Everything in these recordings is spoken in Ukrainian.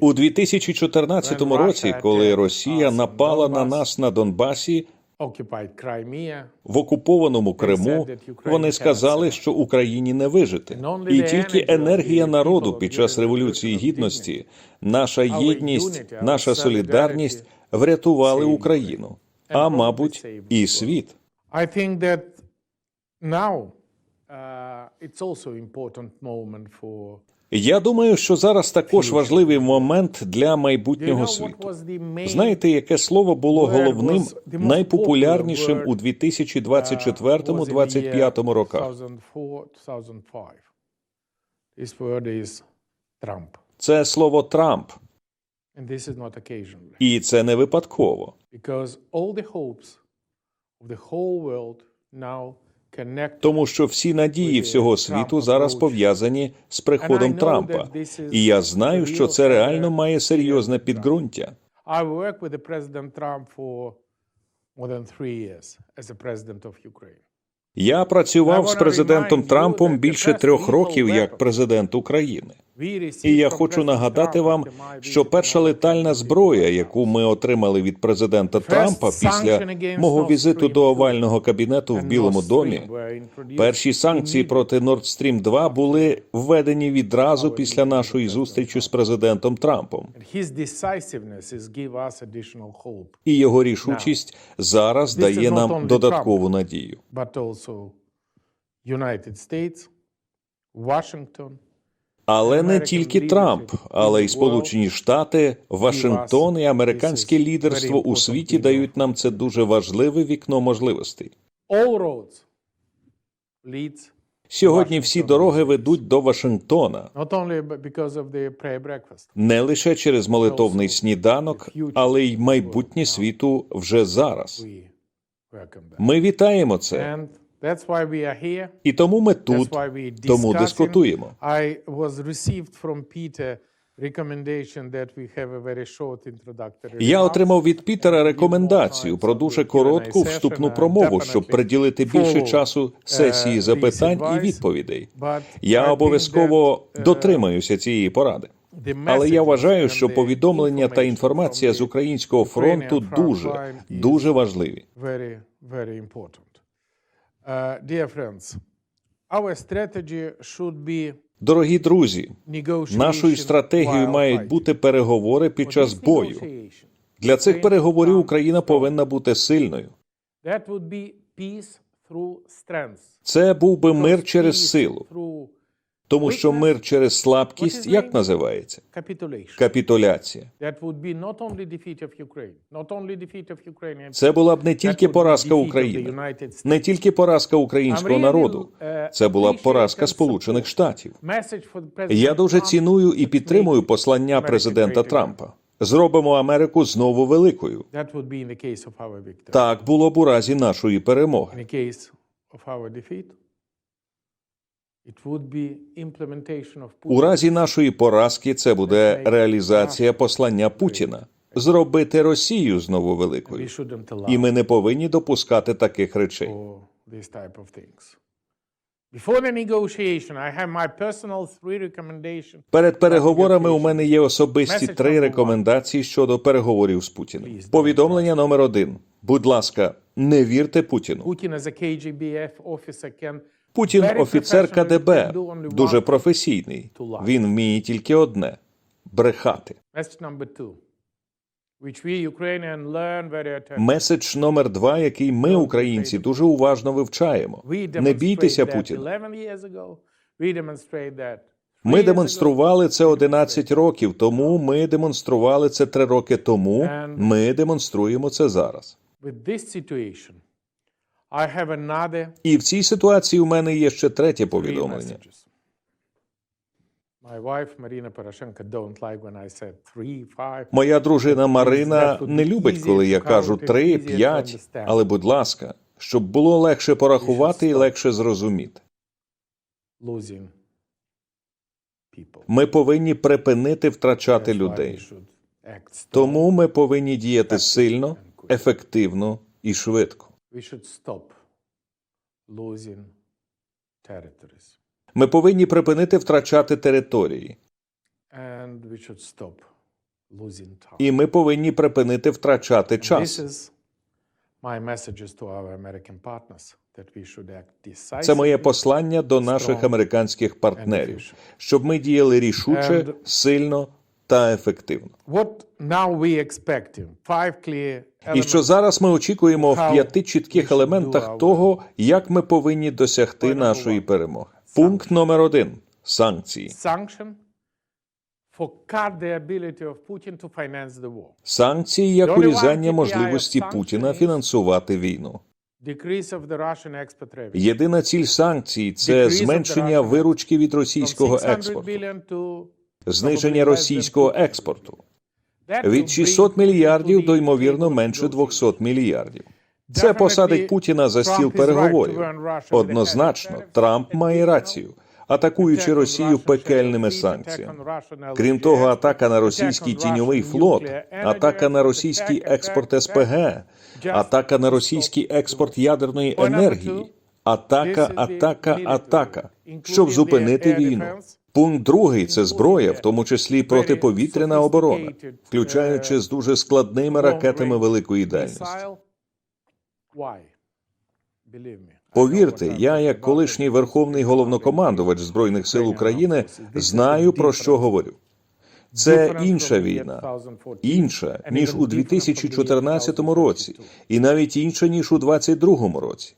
У 2014 році, коли Росія напала на нас на Донбасі в окупованому Криму, вони сказали, що Україні не вижити, і тільки енергія народу під час революції гідності, наша єдність, наша солідарність врятували Україну, а мабуть, і світ. Uh, Я думаю, що зараз також важливий момент для майбутнього світу. Знаєте, яке слово було головним, найпопулярнішим у word, uh, 2024-2025 роках? 2004-2005. This word is Trump. Це слово Трамп, і це не випадково. Тому що всі надії всього світу зараз пов'язані з приходом Трампа, і я знаю, що це реально має серйозне підґрунтя. Я працював з президентом Трампом більше трьох років як президент України. І я хочу нагадати вам, що перша летальна зброя, яку ми отримали від президента Трампа після мого візиту до овального кабінету в Білому домі, перші санкції проти Nord Stream 2 були введені відразу після нашої зустрічі з президентом Трампом. І його рішучість зараз дає нам додаткову надію. United States, Washington, Але не тільки Трамп, але й Сполучені Штати, Вашингтон і американське лідерство у світі дають нам це дуже важливе вікно можливостей. Сьогодні всі дороги ведуть до Вашингтона. Не лише через молитовний сніданок, але й майбутнє світу вже зараз. Ми вітаємо це, І тому ми тут, тому дискутуємо. I was received from Peter recommendation that we have a very short introductory Я отримав від Пітера рекомендацію про дуже коротку вступну промову, щоб приділити більше часу сесії запитань і відповідей. Я обов'язково uh, дотримаюся цієї поради. Але я вважаю, що повідомлення та інформація з українського фронту дуже, дуже важливі. Dear friends, our strategy should be Дорогі друзі, нашою стратегією мають бути переговори під час бою. Для цих переговорів Україна повинна бути сильною. Це був би мир через силу, тому що мир через слабкість як називається? Капітуляція. Це була б не тільки поразка України, не тільки поразка українського народу. uh, Це була б поразка Сполучених Штатів. Я дуже ціную і підтримую послання президента. Трампа. Зробимо Америку знову великою. Так було б у разі нашої перемоги. the case of our defeat, it would be implementation of У разі нашої поразки це буде реалізація послання Путіна зробити Росію знову великою. І ми не повинні допускати таких речей. Перед переговорами у мене є особисті три рекомендації щодо переговорів з Путіним. Повідомлення номер один. Будь ласка, не вірте Путіну. Путін офіцер КДБ, дуже професійний. Він вміє тільки одне брехати. Меседж номер два, який ми, українці, дуже уважно вивчаємо. Не бійтеся Путіна. 11 years ago. We demonstrate that Ми демонстрували це 11 років тому. Ми демонстрували це 3 роки тому. Ми демонструємо це зараз. І в цій ситуації у мене є ще третє повідомлення. messages. My wife Marina Poroshenko don't like when I said three, five. Моя дружина Марина не любить, коли я кажу три, п'ять. Але, будь ласка, щоб було легше порахувати і легше зрозуміти. Ми повинні припинити втрачати людей. Тому ми повинні діяти сильно, ефективно і швидко. We should stop losing territories. Ми повинні припинити втрачати території. And we should stop losing time. і ми повинні припинити втрачати час. This is my messages to our American partners that we should act Це моє послання до наших американських партнерів, щоб ми діяли рішуче, сильно та ефективно. What now we expecting? Five clear І що зараз ми очікуємо в п'яти чітких елементах того, як ми повинні досягти нашої перемоги. Пункт номер один санкції. Санкції як урізання можливості Путіна фінансувати війну. Єдина ціль санкцій це зменшення виручки від російського експорту, зниження російського експорту від 600 мільярдів до ймовірно менше table 200 мільярдів. Це посадить Путіна за стіл переговорів. Однозначно, Трамп має рацію, атакуючи Росію пекельними санкціями. Крім того, атака на російський тіньовий флот, атака на російський експорт СПГ, атака на російський експорт ядерної енергії, атака, атака, атака, щоб зупинити війну. Пункт другий це зброя, в тому числі протиповітряна оборона, включаючи з дуже складними ракетами великої дальності. Повірте, я, як колишній верховний головнокомандувач збройних сил України, знаю про що говорю. Це інша війна, інша ніж у 2014 році, і навіть інша ніж у 2022 році.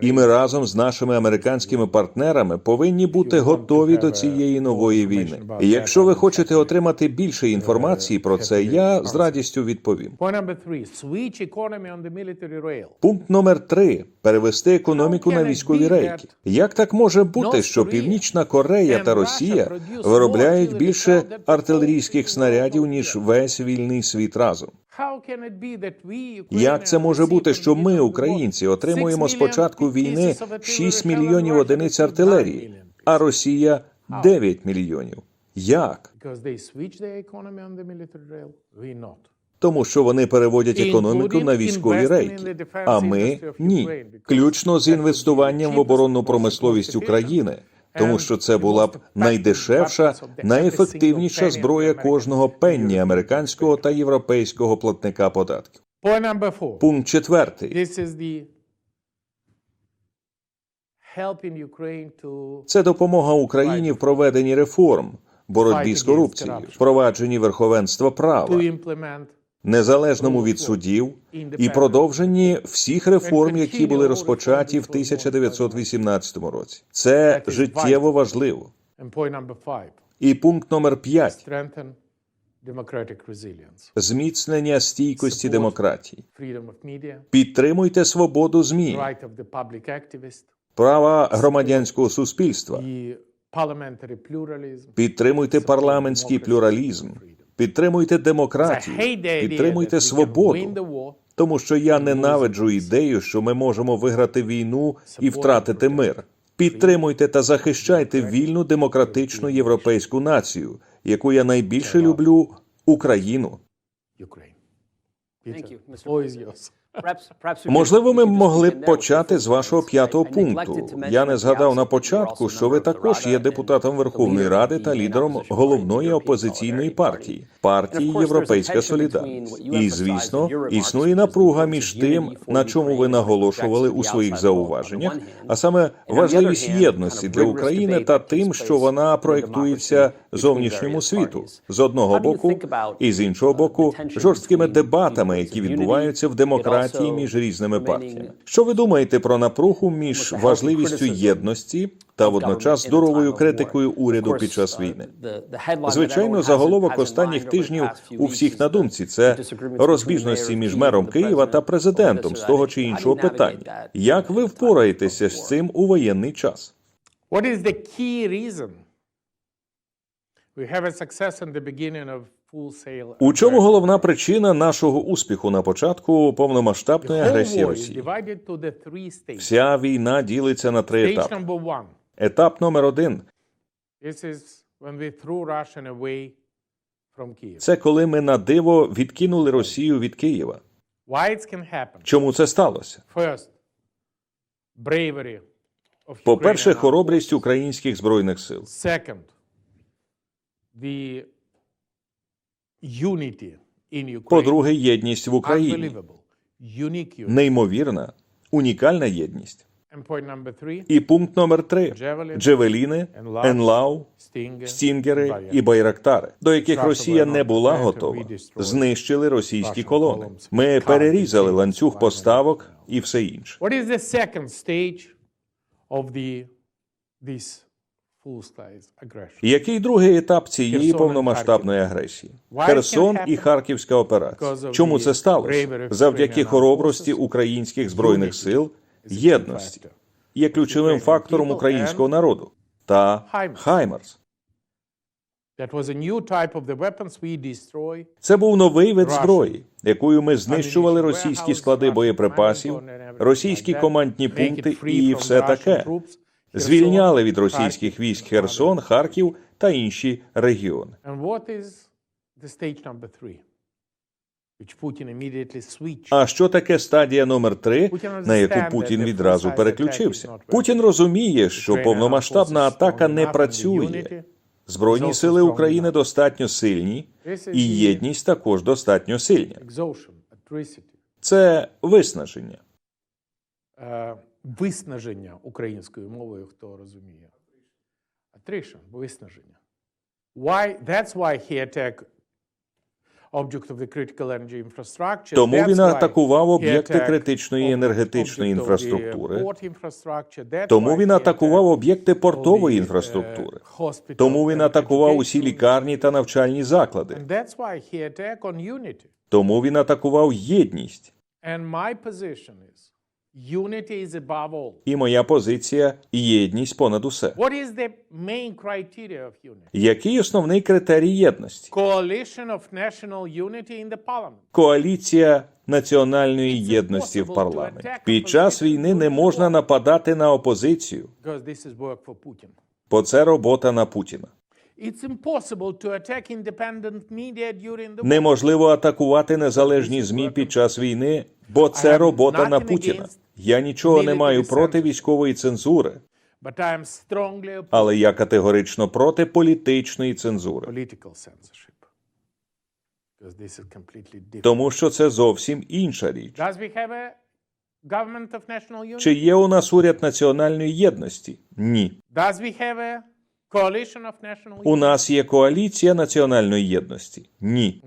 І ми разом з нашими американськими партнерами повинні бути готові до цієї нової війни. І якщо ви хочете отримати більше інформації про це, я з радістю відповім. Пункт номер три перевести економіку на військові рейки. Як так може бути, що Північна Корея та Росія виробляють більше артилерійських снарядів ніж весь вільний світ разом? Як це може бути, що ми, українці, отримуємо з початку війни 6 мільйонів одиниць артилерії, а Росія 9 мільйонів? Як? Тому що вони переводять економіку на військові рейки, а ми ні, включно з інвестуванням в оборонну промисловість України, тому що це була б найдешевша, найефективніша зброя кожного пенні американського та європейського платника податків. Пункт четвертий. Це допомога Україні в проведенні реформ, боротьбі з корупцією, впровадженні верховенства права, незалежному від судів і продовженні всіх реформ, які були розпочаті в 1918 році. Це життєво важливо. І пункт номер 5 strengthen democratic зміцнення стійкості демократії. Підтримуйте свободу змі, права громадянського суспільства. Підтримуйте парламентський плюралізм, підтримуйте демократію, підтримуйте свободу. Тому що я ненавиджу ідею, що ми можемо виграти війну і втратити мир. Підтримуйте та захищайте вільну демократичну європейську націю, яку я найбільше люблю Україну. Ukraine. Можливо, ми могли б почати з вашого п'ятого пункту. Я не згадав на початку, що ви також є депутатом Верховної Ради та лідером головної опозиційної партії партії Європейська Солідарність. І звісно, існує напруга між тим, на чому ви наголошували у своїх зауваженнях, а саме важливість єдності для України та тим, що вона проєктується between зовнішньому світу з одного боку, і з іншого uh, боку, жорсткими дебатами, які відбуваються в yet демократії між різними партіями. Що ви думаєте про напругу між важливістю єдності та водночас здоровою критикою уряду під час uh, війни? Звичайно, заголовок останніх тижнів у всіх на думці це розбіжності між мером Києва та президентом з того чи іншого питання. Як ви впораєтеся з цим у воєнний час? What is the key reason we have a success in the beginning of? У чому головна причина нашого успіху на початку повномасштабної агресії Росії? Вся війна ділиться на три етапи. Етап номер один це коли ми на диво відкинули Росію від Києва. Чому це сталося? Of По-перше, хоробрість українських збройних сил. Second, the unity in Ukraine. По-друге, єдність в Україні. Неймовірна, унікальна єдність. І пункт номер три: Джевеліни, Енлау, Стінгери і Байрактари, до яких Росія не була готова, знищили російські колони. Ми перерізали ланцюг поставок і все інше. Який другий етап цієї повномасштабної агресії? Херсон і? Харківська операція. Чому це сталося? Завдяки хоробрості українських збройних сил, єдності є ключовим фактором українського народу та destroy. Це був новий вид зброї, якою ми знищували російські склади боєприпасів, російські командні пункти і все таке. Звільняли від російських військ Херсон. Харків та інші регіони. А що таке стадія номер три, на яку Путін відразу переключився? Путін розуміє, що повномасштабна атака не працює. Збройні сили України достатньо сильні, і єдність також достатньо сильна. Це виснаження. Виснаження українською мовою, хто розуміє. Attrition, виснаження. Why, that's why he attacked object of the critical energy infrastructure. Тому він атакував об'єкти критичної енергетичної інфраструктури. That's Тому він атакував об'єкти портової інфраструктури. uh, Тому він атакував усі лікарні та навчальні заклади. Тому він атакував єдність. And my position is І моя позиція єдність понад усе. Який основний критерій єдності? Коаліція національної єдності в парламенті. Під час війни не можна нападати на опозицію, бо це робота на Путіна. Неможливо атакувати незалежні змі під час війни, бо це робота на Путіна. Я нічого не маю проти військової цензури, але я категорично проти політичної цензури, тому що це зовсім інша річ. Чи є у нас уряд національної єдності? Ні. У нас є коаліція національної єдності? Ні.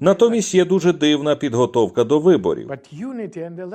Натомість є дуже дивна підготовка до виборів.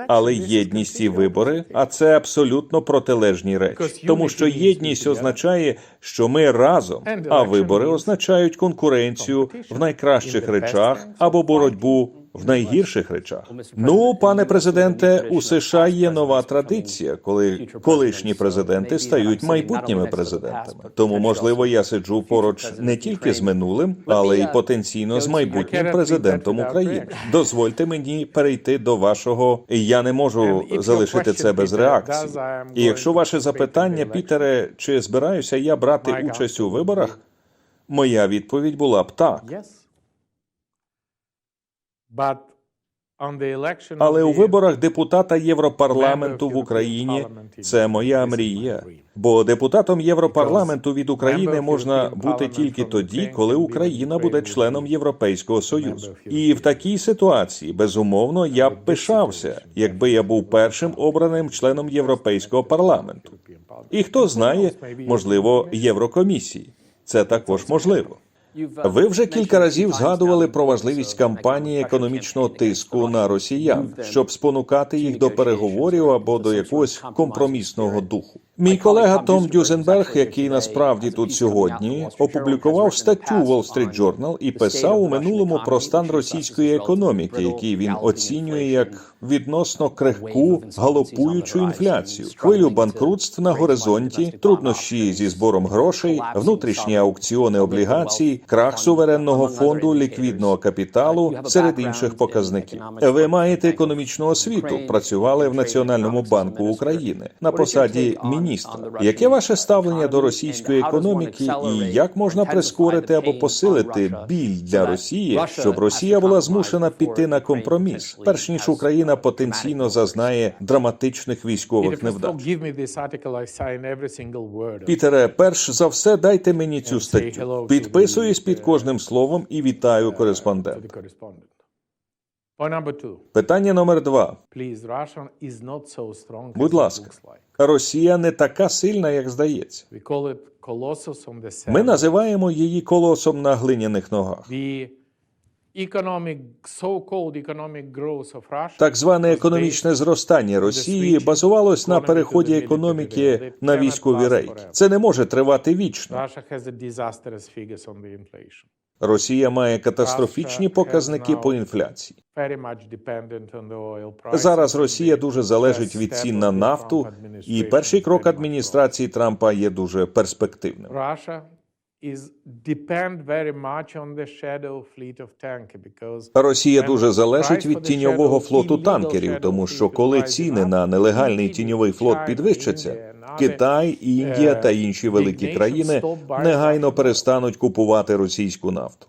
Але єдність і вибори, а це абсолютно протилежні речі. Тому що єдність означає, що ми разом, а вибори означають конкуренцію в найкращих речах або боротьбу в найгірших речах. Ну, пане президенте, у США є нова традиція, коли колишні президенти стають майбутніми президентами. Тому, можливо, я сиджу поруч не тільки з минулим, але й потенційно з майбутнім президентом України. Дозвольте мені перейти до вашого. Я не можу залишити це без реакції. І якщо ваше запитання, Пітере, чи збираюся я брати участь у виборах? Моя відповідь була б так. Yes. But on the election Але у виборах депутата Європарламенту в Україні це моя мрія. Бо депутатом Європарламенту від України можна бути тільки тоді, коли Україна буде членом Європейського союзу. І в такій ситуації, безумовно, я б пишався, якби я був першим обраним членом Європейського парламенту. І хто знає, можливо, Єврокомісії. Це також можливо. Ви вже кілька разів згадували про важливість кампанії економічного тиску на росіян, щоб спонукати їх до переговорів або до якогось компромісного духу. Мій колега Том Дюзенберг, який насправді тут сьогодні, опублікував статтю Wall Street Journal і писав у минулому про стан російської економіки, який він оцінює як відносно крихку галопуючу інфляцію, хвилю банкрутств на горизонті, труднощі зі збором грошей, внутрішні аукціони облігацій, крах суверенного фонду ліквідного капіталу серед інших показників. Ви маєте економічну освіту, працювали в Національному банку України. На посаді міністра міністра. Яке ваше ставлення до російської економіки і як можна прискорити або посилити біль для Росії, щоб Росія була змушена піти на компроміс, перш ніж Україна потенційно зазнає драматичних військових невдач? Пітере, перш за все, дайте мені цю статтю. Підписуюсь під кожним словом і вітаю to кореспондента. Питання номер два. Будь ласка. Росія не така сильна, як здається. Ми називаємо її колосом на глиняних ногах. Так зване економічне зростання Росії базувалось на переході економіки на військові рейки. Це не може тривати вічно. Росія має катастрофічні показники по інфляції. Зараз Росія дуже залежить від цін на нафту, і перший крок адміністрації Трампа є дуже перспективним. Росія дуже залежить від тіньового флоту танкерів, тому що коли ціни на нелегальний тіньовий флот підвищаться, Китай, Індія та інші великі країни негайно перестануть купувати російську нафту.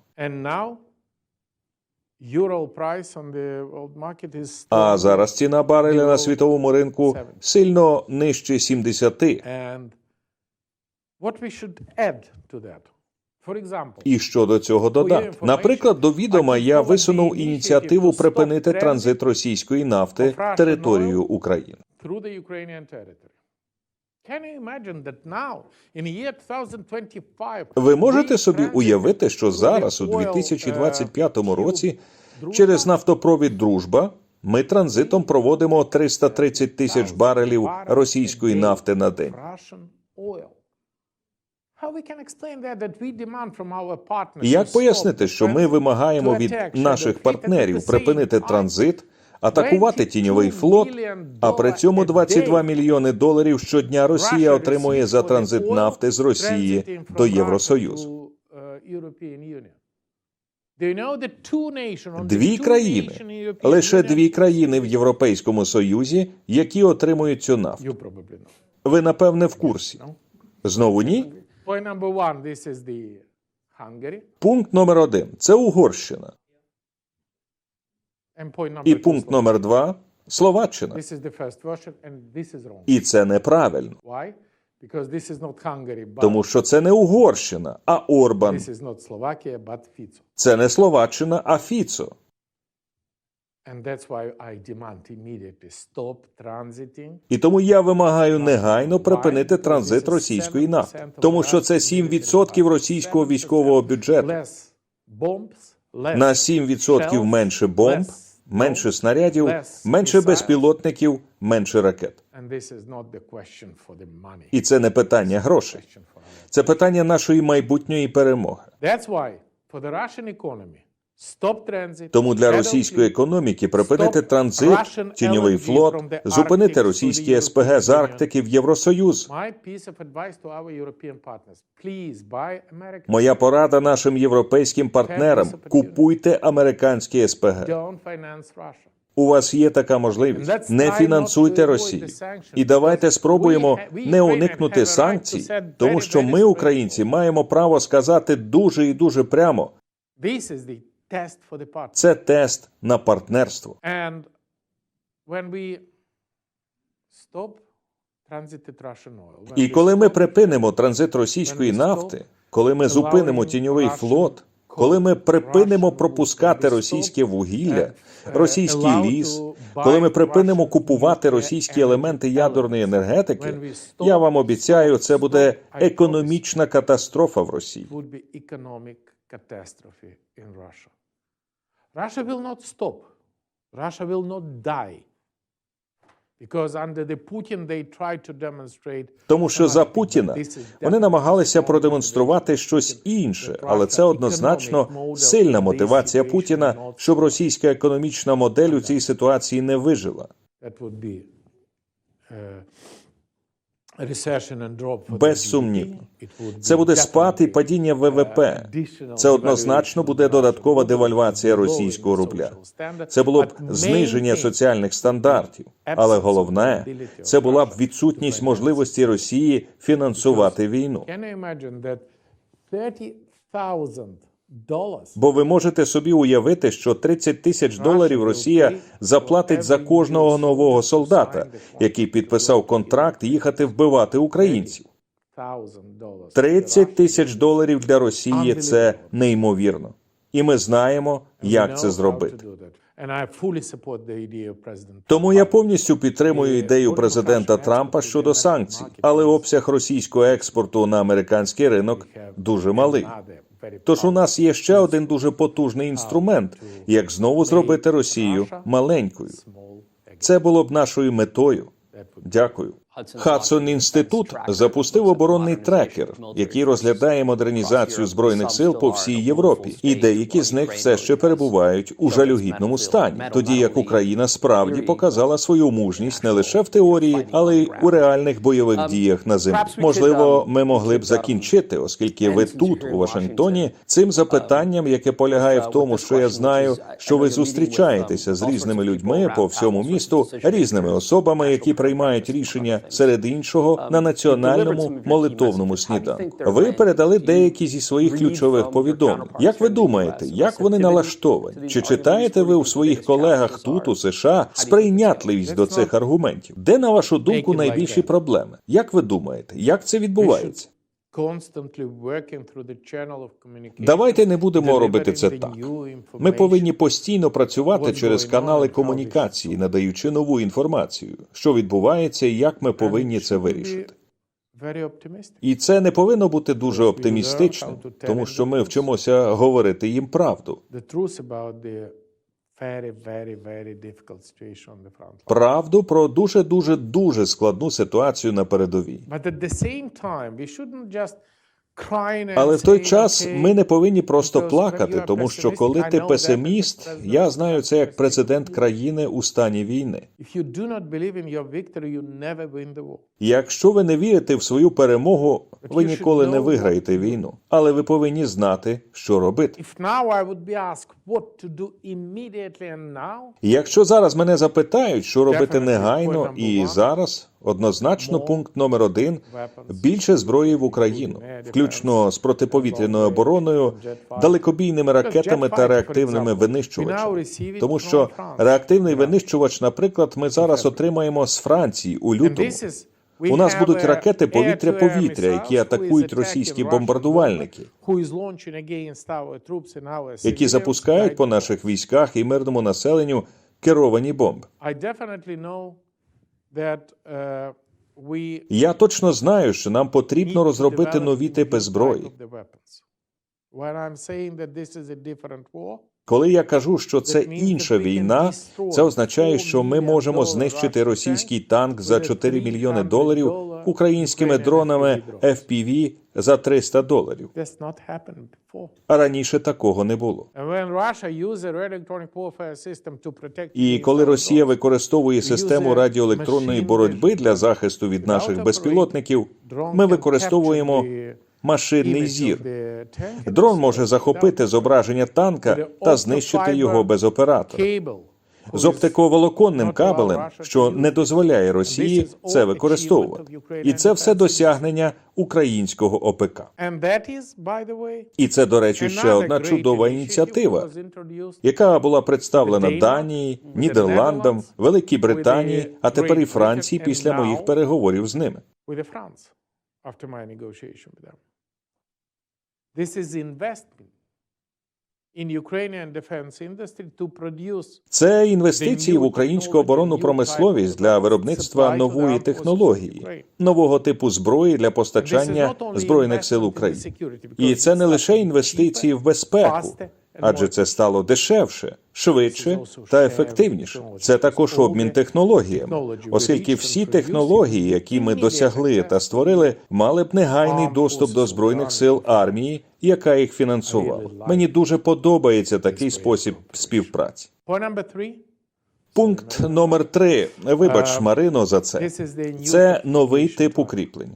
А зараз ціна бареля на світовому ринку сильно нижче 70. And what we should add to that, for example, І що до цього додати? Наприклад, до відома я висунув ініціативу припинити транзит російської нафти територією України. Ви можете собі уявити, що зараз, у oil, uh, 2025 tube році, через нафтопровід Дружба ми транзитом проводимо 330 тисяч барелів російської нафти на день. Як пояснити, що ми вимагаємо від наших партнерів припинити транзит, атакувати тіньовий флот, а при цьому 22 мільйони доларів щодня Росія отримує за транзит нафти з Росії до Євросоюзу. uh, Дві країни, лише дві країни в Європейському Союзі, які отримують цю нафту. Ви напевне в курсі. Знову ні? Пункт номер один це Угорщина. І пункт номер два Словаччина. І це неправильно, тому що це не Угорщина, а Орбан. Це не Словаччина, а Фіцо. І тому я вимагаю негайно припинити транзит російської нафти, тому що це 7% російського військового бюджету. На 7% менше бомб, менше снарядів, менше безпілотників, менше ракет. І це не питання грошей. Це питання нашої майбутньої перемоги. Тому для російської економіки припинити транзит, тіньовий флот, зупинити російські СПГ з Арктики в Євросоюз. Моя порада нашим європейським партнерам: купуйте американські СПГ. У вас є така можливість. Не фінансуйте Росію. І давайте спробуємо не уникнути санкцій, тому що ми, українці, маємо право сказати дуже і дуже прямо: Це тест на партнерство. І коли ми припинимо транзит російської нафти, коли ми зупинимо тіньовий флот, коли ми припинимо пропускати російське вугілля, російський ліс, коли ми припинимо купувати російські елементи ядерної енергетики, я вам обіцяю, це буде економічна катастрофа в Росії. Catastrophe in Russia. Russia will not stop. Russia will not die. Тому що за Путіна вони намагалися продемонструвати щось інше, але це однозначно сильна мотивація Путіна, щоб російська економічна модель у цій ситуації не вижила. It would Це буде спад і падіння ВВП. Це однозначно буде додаткова девальвація російського рубля. Це було б зниження соціальних стандартів. Але головне, це була б відсутність можливості Росії фінансувати війну. Can you imagine that $30,000 dollars. Бо ви можете собі уявити, що 30 тисяч доларів Росія заплатить за кожного нового солдата, який підписав контракт їхати вбивати українців. $1,000 30 тисяч доларів для Росії це неймовірно. І ми знаємо, як це зробити. Тому я повністю підтримую ідею президента Трампа щодо санкцій, але обсяг російського експорту на американський ринок дуже малий. Тож у нас є ще один дуже потужний інструмент, як знову зробити Росію маленькою. Це було б нашою метою. Дякую. Хадсон інститут запустив оборонний трекер, який розглядає модернізацію збройних сил по всій Європі, і деякі з них все ще перебувають у жалюгідному стані, тоді як Україна справді показала свою мужність не лише в теорії, але й у реальних бойових діях на землі. Можливо, ми могли б закінчити, оскільки ви тут, у Вашингтоні, цим запитанням, яке полягає в тому, що я знаю, що ви зустрічаєтеся з різними людьми по всьому місту, різними особами, які приймають рішення серед іншого на національному молитовному сніданку. Ви передали деякі зі своїх ключових повідомлень. Як ви думаєте, як вони налаштовані? Чи читаєте ви у своїх колегах тут у США сприйнятливість до цих аргументів? Де на вашу думку найбільші проблеми? Як ви думаєте, як це відбувається? Давайте не будемо робити це так. Ми повинні постійно працювати через канали комунікації, надаючи нову інформацію, що відбувається і як ми повинні це вирішити. І це не повинно бути дуже оптимістичним, тому що ми вчимося говорити їм правду. Правду про дуже дуже дуже складну ситуацію на передовій. But at the same time, we shouldn't just Але в той час ми не повинні просто плакати, тому що коли ти песиміст, я знаю це як президент країни у стані війни. Якщо ви не вірите в свою перемогу, ви ніколи не виграєте війну. Але ви повинні знати, що робити. Якщо зараз мене запитають, що робити негайно і зараз, однозначно пункт номер один більше зброї в Україну, включно з протиповітряною обороною, далекобійними ракетами та реактивними винищувачами. Тому що реактивний винищувач, наприклад, ми зараз отримаємо з Франції у лютому. У нас будуть ракети повітря-повітря, які атакують російські бомбардувальники, які запускають по наших військах і мирному населенню керовані бомби. Я точно знаю, що нам потрібно розробити нові типи зброї. Коли я кажу, що це інша війна, це означає, 4 що ми можемо знищити російський танк за with a 4 мільйони 300 доларів українськими дронами FPV за 300 доларів. А раніше такого не було. І коли Росія використовує систему радіоелектронної боротьби для захисту від наших безпілотників, ми використовуємо машинний зір. Дрон може захопити зображення танка та знищити його без оператора. З оптиковолоконним кабелем, що не дозволяє Росії це використовувати. І це все досягнення українського ОПК. І це, до речі, ще одна чудова ініціатива, яка була представлена Данії, Нідерландам, Великій Британії, а тепер і Франції після моїх переговорів з ними. after my negotiation with them. This is investment Це інвестиції в українську оборонну промисловість для виробництва нової технології, нового типу зброї для постачання збройних сил України. І це не лише інвестиції в безпеку, адже це стало дешевше, швидше та ефективніше. Це також обмін технологіями, оскільки всі технології, які ми досягли та створили, мали б негайний доступ до збройних сил армії, яка їх фінансувала. Мені дуже подобається такий спосіб співпраці. Пункт номер три. Вибач, Марино, за це. Це новий тип укріплень.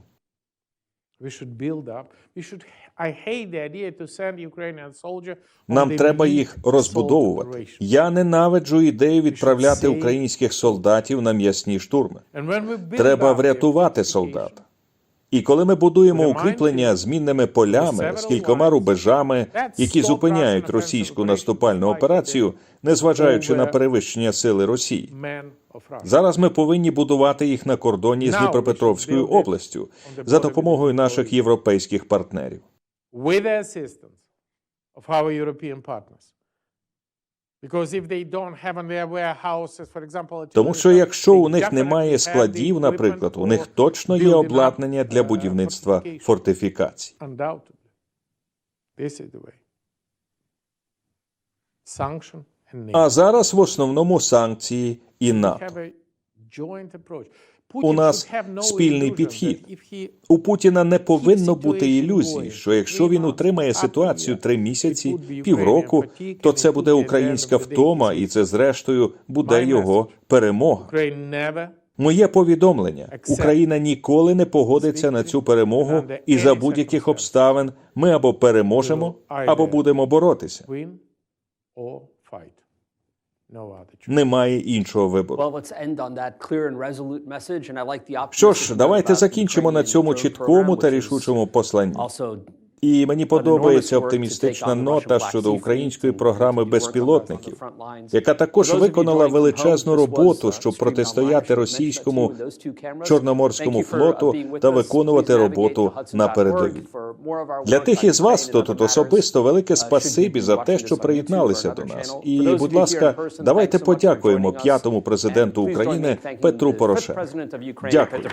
Нам треба їх розбудовувати. Я ненавиджу ідею відправляти українських солдатів на м'ясні штурми. Треба врятувати солдата. І коли ми будуємо укріплення з мінними полями, з кількома рубежами, які зупиняють російську наступальну операцію, незважаючи на перевищення сили Росії. Зараз ми повинні будувати їх на кордоні з Дніпропетровською областю за допомогою наших європейських партнерів. With the assistance of our European partners. Тому що якщо у них немає складів, наприклад, у них точно є обладнання для uh, будівництва фортифікацій. А зараз в основному санкції і НАТО. У нас спільний підхід. У Путіна не повинно бути ілюзії, що якщо він утримає ситуацію три місяці, півроку, то це буде українська втома, і це зрештою буде його перемога. Моє повідомлення: Україна ніколи не погодиться на цю перемогу, і за будь-яких обставин ми або переможемо, або будемо боротися. Немає іншого вибору. Що ж, давайте закінчимо на цьому чіткому та рішучому посланні. І мені подобається оптимістична нота щодо української програми безпілотників, яка також виконала величезну роботу, uh, щоб протистояти російському чорноморському uh, флоту та виконувати роботу на передовій. Для тих із вас, хто тут особисто, велике uh, спасибі за те, що приєдналися до нас. І, будь ласка, давайте подякуємо п'ятому президенту України Петру Порошенку. Дякую.